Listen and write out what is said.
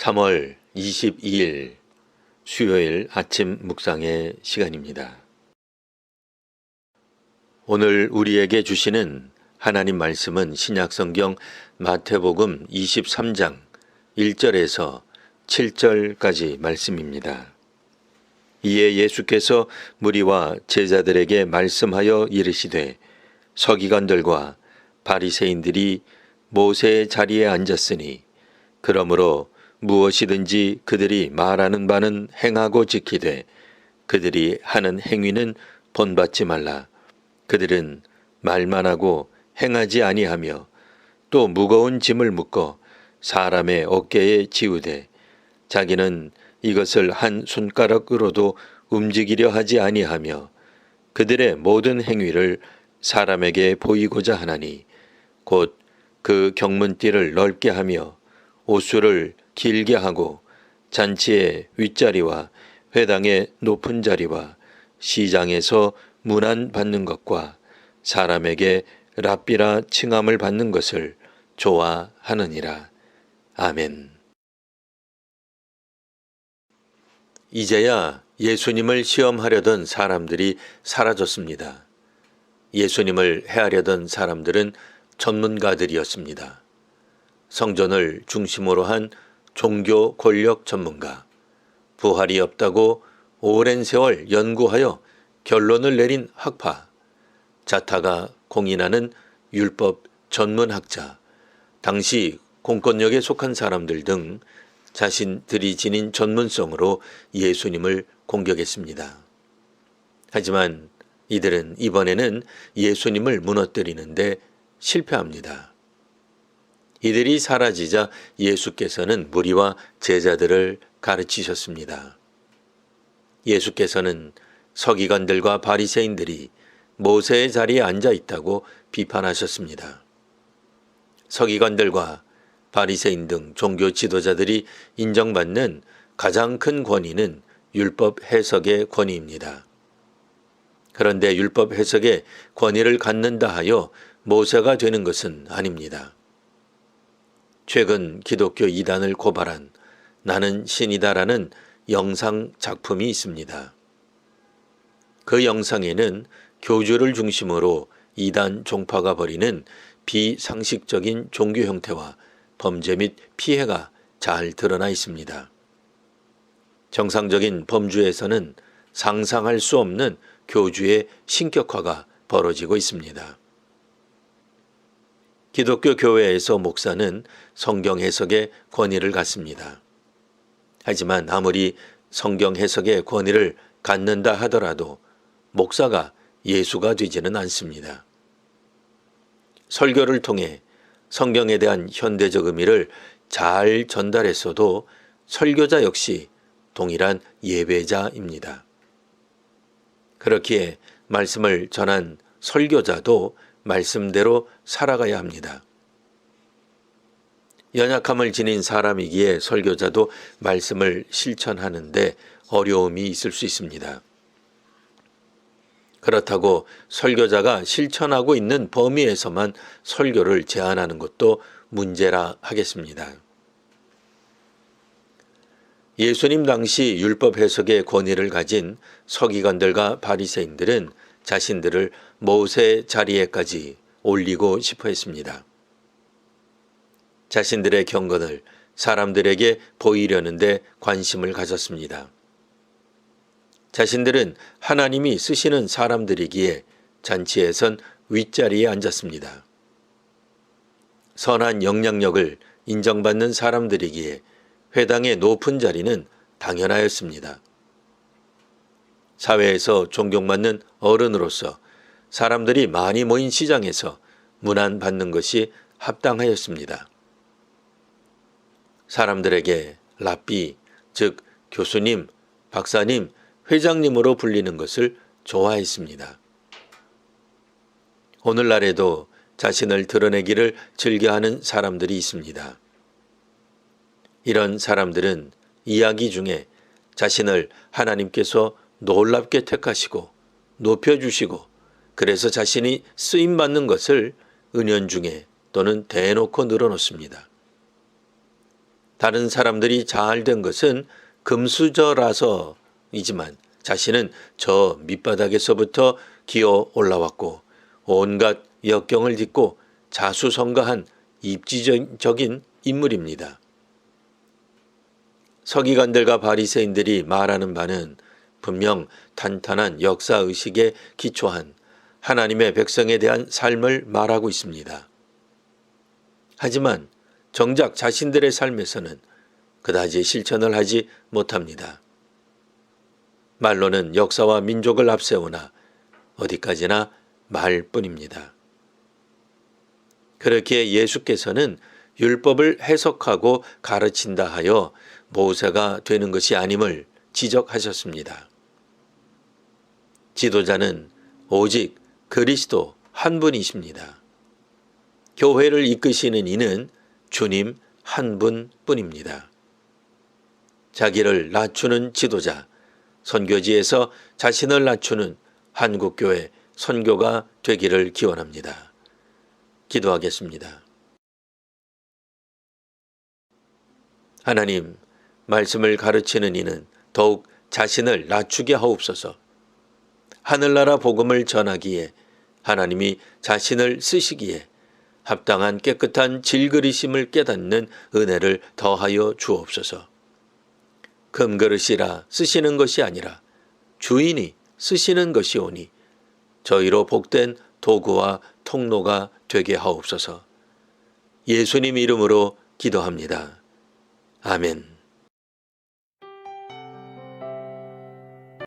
3월 22일 수요일 아침 묵상의 시간입니다. 오늘 우리에게 주시는 하나님 말씀은 신약성경 마태복음 23장 1절에서 7절까지 말씀입니다. 이에 예수께서 무리와 제자들에게 말씀하여 이르시되 서기관들과 바리새인들이 모세의 자리에 앉았으니 그러므로 무엇이든지 그들이 말하는 바는 행하고 지키되 그들이 하는 행위는 본받지 말라. 그들은 말만 하고 행하지 아니하며 또 무거운 짐을 묶어 사람의 어깨에 지우되 자기는 이것을 한 손가락으로도 움직이려 하지 아니하며 그들의 모든 행위를 사람에게 보이고자 하나니 곧 그 경문띠를 넓게 하며 옷수를 길게 하고 잔치의 윗자리와 회당의 높은 자리와 시장에서 문안 받는 것과 사람에게 랍비라 칭함을 받는 것을 좋아하느니라. 아멘. 이제야 예수님을 시험하려던 사람들이 사라졌습니다. 예수님을 해하려던 사람들은 전문가들이었습니다. 성전을 중심으로 한 종교 권력 전문가, 부활이 없다고 오랜 세월 연구하여 결론을 내린 학파, 자타가 공인하는 율법 전문학자, 당시 공권력에 속한 사람들 등 자신들이 지닌 전문성으로 예수님을 공격했습니다. 하지만 이들은 이번에는 예수님을 무너뜨리는데 실패합니다. 이들이 사라지자 예수께서는 무리와 제자들을 가르치셨습니다. 예수께서는 서기관들과 바리새인들이 모세의 자리에 앉아 있다고 비판하셨습니다. 서기관들과 바리새인 등 종교 지도자들이 인정받는 가장 큰 권위는 율법 해석의 권위입니다. 그런데 율법 해석의 권위를 갖는다 하여 모세가 되는 것은 아닙니다. 최근 기독교 이단을 고발한 나는 신이다라는 영상 작품이 있습니다. 그 영상에는 교주를 중심으로 이단 종파가 벌이는 비상식적인 종교 형태와 범죄 및 피해가 잘 드러나 있습니다. 정상적인 범주에서는 상상할 수 없는 교주의 신격화가 벌어지고 있습니다. 기독교 교회에서 목사는 성경 해석의 권위를 갖습니다. 하지만 아무리 성경 해석의 권위를 갖는다 하더라도 목사가 예수가 되지는 않습니다. 설교를 통해 성경에 대한 현대적 의미를 잘 전달했어도 설교자 역시 동일한 예배자입니다. 그렇기에 말씀을 전한 설교자도 말씀대로 살아가야 합니다. 연약함을 지닌 사람이기에 설교자도 말씀을 실천하는데 어려움이 있을 수 있습니다. 그렇다고 설교자가 실천하고 있는 범위에서만 설교를 제안하는 것도 문제라 하겠습니다. 예수님 당시 율법 해석의 권위를 가진 서기관들과 바리새인들은 자신들을 모세 자리에까지 올리고 싶어 했습니다. 자신들의 경건을 사람들에게 보이려는데 관심을 가졌습니다. 자신들은 하나님이 쓰시는 사람들이기에 잔치에선 윗자리에 앉았습니다. 선한 영향력을 인정받는 사람들이기에 회당의 높은 자리는 당연하였습니다. 사회에서 존경받는 어른으로서 사람들이 많이 모인 시장에서 문안받는 것이 합당하였습니다. 사람들에게 랍비, 즉 교수님, 박사님, 회장님으로 불리는 것을 좋아했습니다. 오늘날에도 자신을 드러내기를 즐겨하는 사람들이 있습니다. 이런 사람들은 이야기 중에 자신을 하나님께서 놀랍게 택하시고 높여주시고 그래서 자신이 쓰임받는 것을 은연 중에 또는 대놓고 늘어놓습니다. 다른 사람들이 잘 된 것은 금수저라서이지만 자신은 저 밑바닥에서부터 기어 올라왔고 온갖 역경을 딛고 자수성가한 입지적인 인물입니다. 서기관들과 바리새인들이 말하는 바는 분명 탄탄한 역사 의식에 기초한 하나님의 백성에 대한 삶을 말하고 있습니다. 하지만 정작 자신들의 삶에서는 그다지 실천을 하지 못합니다. 말로는 역사와 민족을 앞세우나 어디까지나 말뿐입니다. 그렇게 예수께서는 율법을 해석하고 가르친다 하여 모세가 되는 것이 아님을 지적하셨습니다. 지도자는 오직 그리스도 한 분이십니다. 교회를 이끄시는 이는 주님 한 분뿐입니다. 자기를 낮추는 지도자, 선교지에서 자신을 낮추는 한국교회 선교가 되기를 기원합니다. 기도하겠습니다. 하나님, 말씀을 가르치는 이는 더욱 자신을 낮추게 하옵소서. 하늘나라 복음을 전하기에 하나님이 자신을 쓰시기에 합당한 깨끗한 질그리심을 깨닫는 은혜를 더하여 주옵소서. 금그릇이라 쓰시는 것이 아니라 주인이 쓰시는 것이오니 저희로 복된 도구와 통로가 되게 하옵소서. 예수님 이름으로 기도합니다. 아멘.